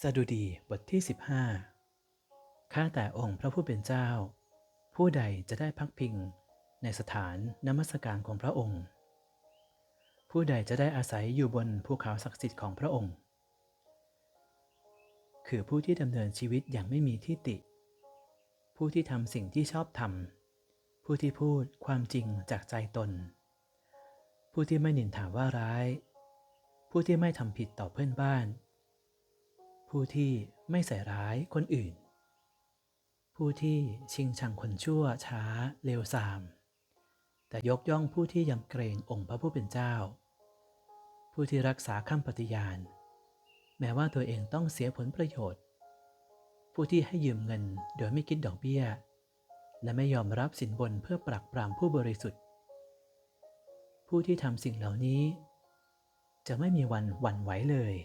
สดุดีบทที่ 15 ข้าแต่องค์พระผู้เป็นเจ้า ผู้ใดจะได้พักพิงในสถานนมัสการของพระองค์ ผู้ใดจะได้อาศัยอยู่บนภูเขาศักดิ์สิทธิ์ของพระองค์ คือผู้ที่ดำเนินชีวิตอย่างไม่มีที่ติ ผู้ที่ทำสิ่งที่ชอบทำผู้ที่พูดความจริงจากใจตน ผู้ที่ไม่นินทาว่าร้าย ผู้ที่ไม่ทำผิดต่อเพื่อนบ้าน ผู้ที่ไม่ใส่ร้ายคนอื่น ผู้ที่ชิงชังคนชั่วช้าเลวทราม แต่ยกย่องผู้ที่ยำเกรงองค์พระผู้เป็นเจ้า ผู้ที่รักษาคำปฏิญาณ แม้ว่าตัวเองต้องเสียผลประโยชน์ ผู้ที่ให้ยืมเงินโดยไม่คิดดอกเบี้ย และไม่ยอมรับสินบนเพื่อปรักปรามผู้บริสุทธิ์ ผู้ที่ทำสิ่งเหล่านี้จะไม่มีวันหวั่นไหวเลย